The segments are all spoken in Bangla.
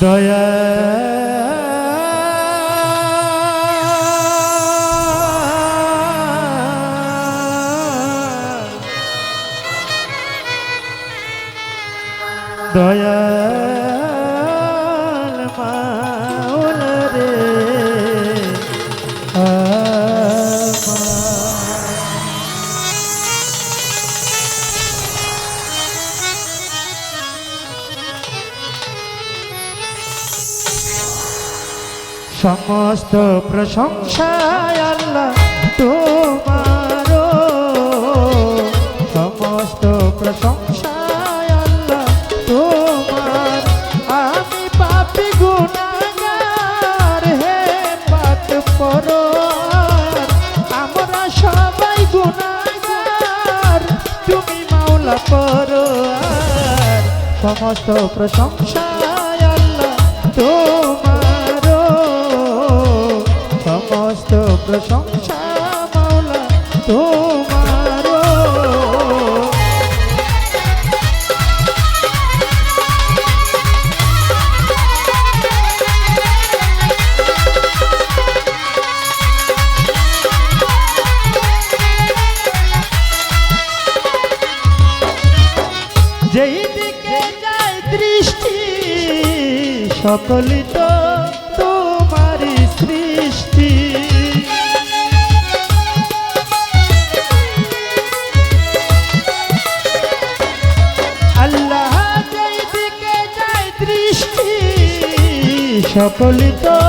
দয়া। দয়া। সমস্ত প্রশংসা আল্লাহ তো সমস্ত প্রশংসা তোমার সমস্ত প্রশংসা সকলি তো তোমার সৃষ্টি। আল্লাহ যাই দিকে যাই দৃষ্টি সকলি তো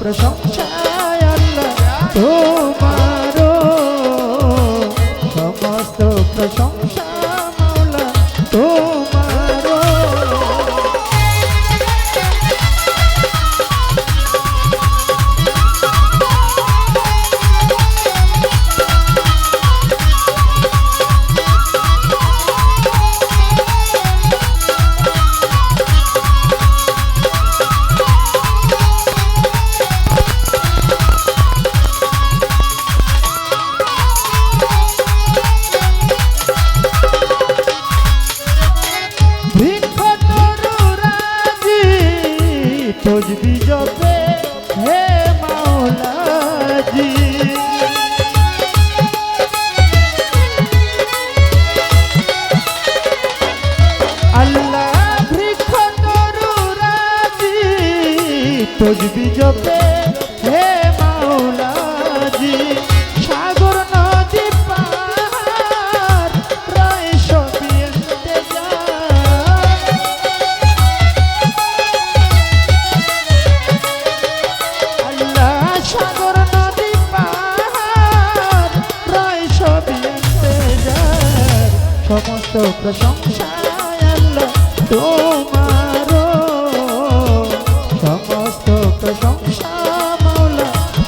প্রশংসা আল্লাহ। gibi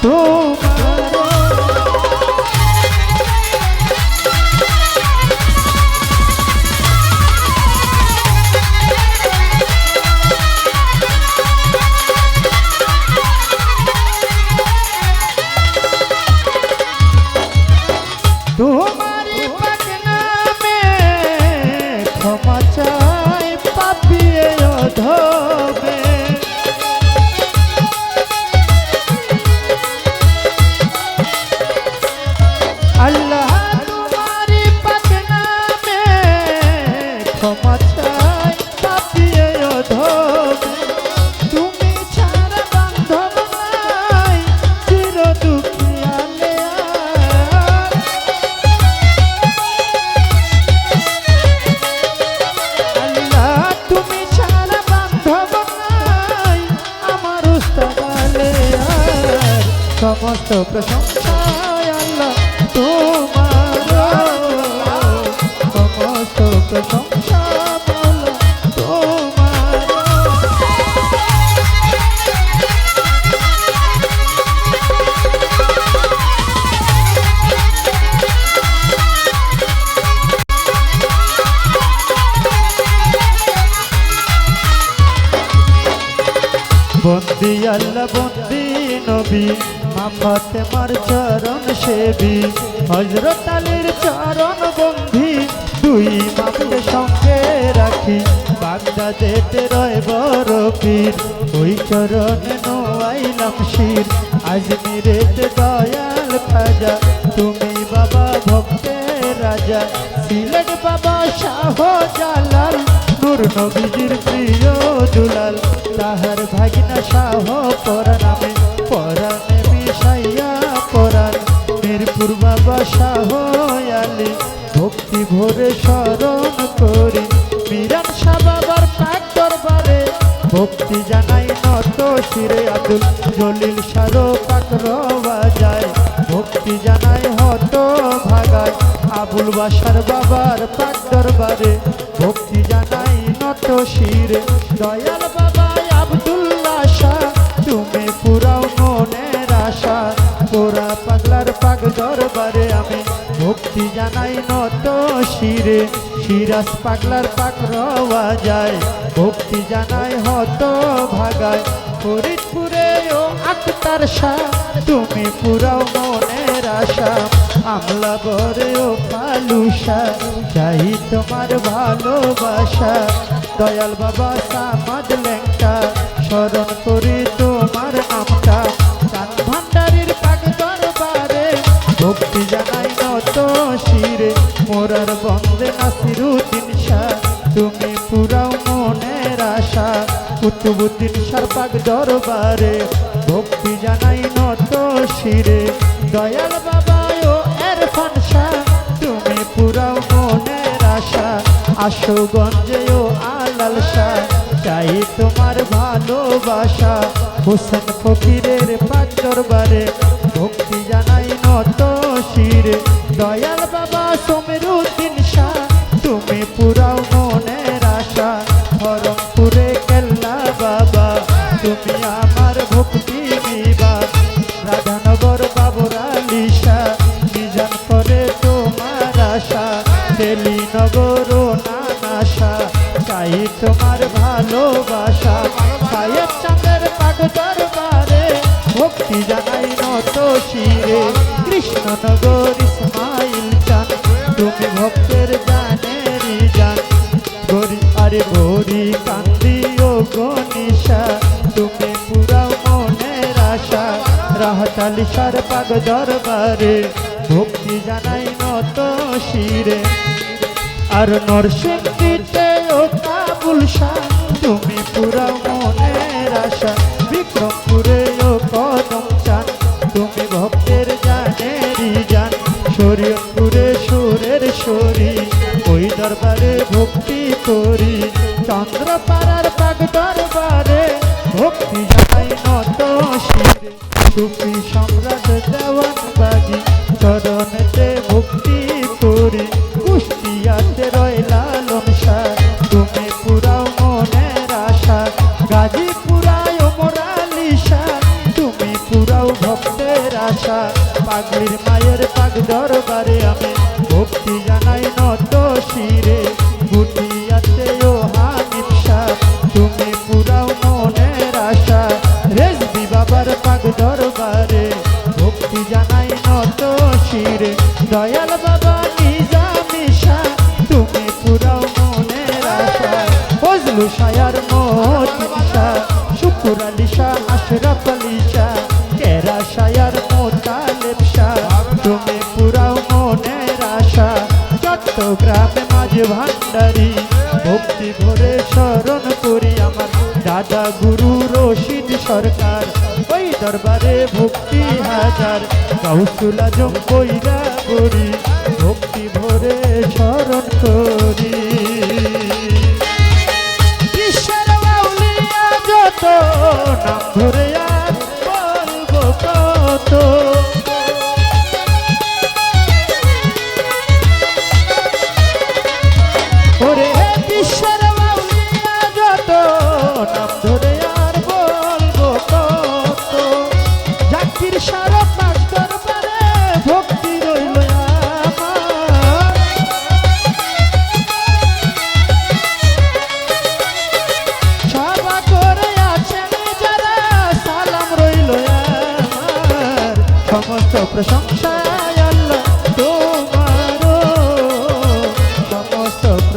তো সমস্ত প্রশংসা আল্লাহ তোমার সমস্ত প্রশংসা বন্দি আল্লাহ বন্দি নবী। মাফাতে মার চরণ সেবী হজরত আলীর চরণ বন্ধি। দুই মামকে সঙ্গে রাখি বাগদাদেতে রয় বড় পীর। ওই চরণে নোয়াইলাম শির আজমিরেতে দয়াল খাজা। তুমি বাবা ভক্তের রাজা সিলেট বাবা শাহ জালাল নূর নবীজির প্রিয় দুলাল, তাহার ভাগিনা শাহ পরাণামে পরাণে মিশাইয়া পরাণ বাবা শাহ আলী ভক্তি ভরে স্মরণ করি। মিরান শাহ বাবার পাক দরবারে ভক্তি জানাই নত শিরে আব্দুল জলিল সারো রওয়া যায়, ভক্তি জানাই হত ভাগায়। আবুল বাসার বাবার পাক দরবারে ভক্তি জানাই নত শিরে। দয়াল বাবা দরবারে আমি ভক্তি জানাই নত শিরে। সিরাজ পাগলার পাক রওয়া যায়। ভক্তি জানাই হত ভাগায়। ফরিদপুরে ও আক্তার শাহ, তুমি পুরাও মনের আশা। আমলা বরে ও পালুষা চাই তোমার ভালোবাসা। দয়াল বাবা সামাদ লেঙ্কা, স্মরণ করি ভক্তি জানাই নত শিরে, মোরার বন্দে নাসিরুদ্দিন শাহ। তুমি পুরাও মনের আশা, কুতুবুদ্দিন শাহ পাক দরবারে। ভক্তি জানাই নত শিরে, দয়াল ও এরফান শাহ। তুমি পুরাও মনের আশা, আশুগঞ্জে ও আলাল শাহ। চাই তোমার ভালোবাসা, হোসেন ফকিরের পাক দরবারে। দয়াল বাবা সমীরুদ্দিন শাহ, তুমি পুরাও মনের আশা। হরমপুরে কেল্লা বাবা, তুমি আমার ভক্তি বিবাদ। রাধানগর বাবুর আলী নিজান করে তোমার আশা। তেলিনগর ও নানাশা চাই তোমার ভালোবাসা। সাহেব চাঁদের পাগ দরবারে ভক্তি জানাই নত শিরে। কৃষ্ণনগর তুমি ভক্তের জানের জান গরি আরে গরি কান্দি, ও গনিশা তুমি পুরা মনের আশা। রাহতালি সার পাগ দরবারে ভক্তি জানাই নত শিরে। আর নরসিংদীতে করি। চন্দ্রপাড়ার পাগ দরবারে ভক্তি জানাই নত শিরে। সুফি জানাই নত শিরে। দয়াল বাবা নিজামি শাহ তুমি পুরাও মনের আশা। ফজলু শায়ার মতিন শাহ শুকুর আলী শাহ আশরাফ আলী শাহ কেরা শায়ার মোতালেব শাহ তুমি পুরাও মনের আশা, চট্টগ্রামে মাঝে ভান্ডারি সরকার ওই দরবারে ভক্তি হাজার। কৌশুলা জম কইরা করি, ভক্তি ভরে স্মরণ করি। ঈশ্বর যত নাম ধরে আর বলব কত।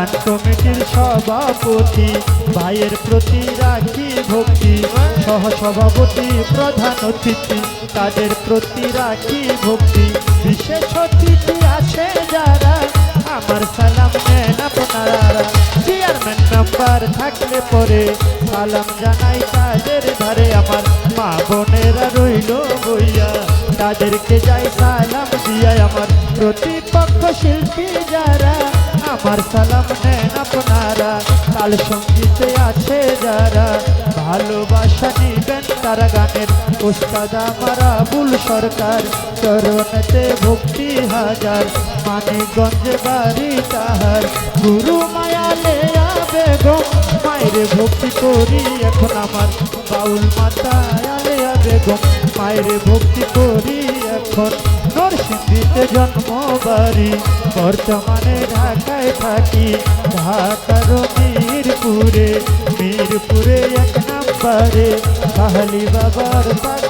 গান কমিটির সভাপতি, ভাইয়ের প্রতি রাখি ভক্তি সহ সভাপতি প্রধান অতিথি, তাদের প্রতি রাখি ভক্তি। বিশেষ অতিথি আছে যারা, আমার সালাম নেন আপনারা। চেয়ারম্যান নাম্বার থাকলে পরে সালাম জানাই তাদের ধারে আমার। মা বোনেরা রইল বইয়া, তাদেরকে যাই সালাম দিয়া আমার। প্রতিপক্ষ শিল্পী যারা আমার সালাম নেন আপনারা। তাল সঙ্গীতে আছে যারা ভালোবাসা নিবেন তারা গানের উস্তাদ আমার আবুল সরকার। চরণেতে ভক্তি হাজার, মানিকগঞ্জে বাড়ি তাহার। গুরু মায়ালে বেগম, মায়ের ভক্তি করি এখন আমার। বাউল মাতায় আলেয়া বেগম, মায়ের ভক্তি করি এখন। নরসিংদীতে জন্ম বাড়ি বর্তমানে ঢাকায় থাকি ঢাকার মিরপুরে মিরপুরে এক নাম্বারে কাহালি বাবার পাক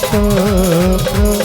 প্রশংসা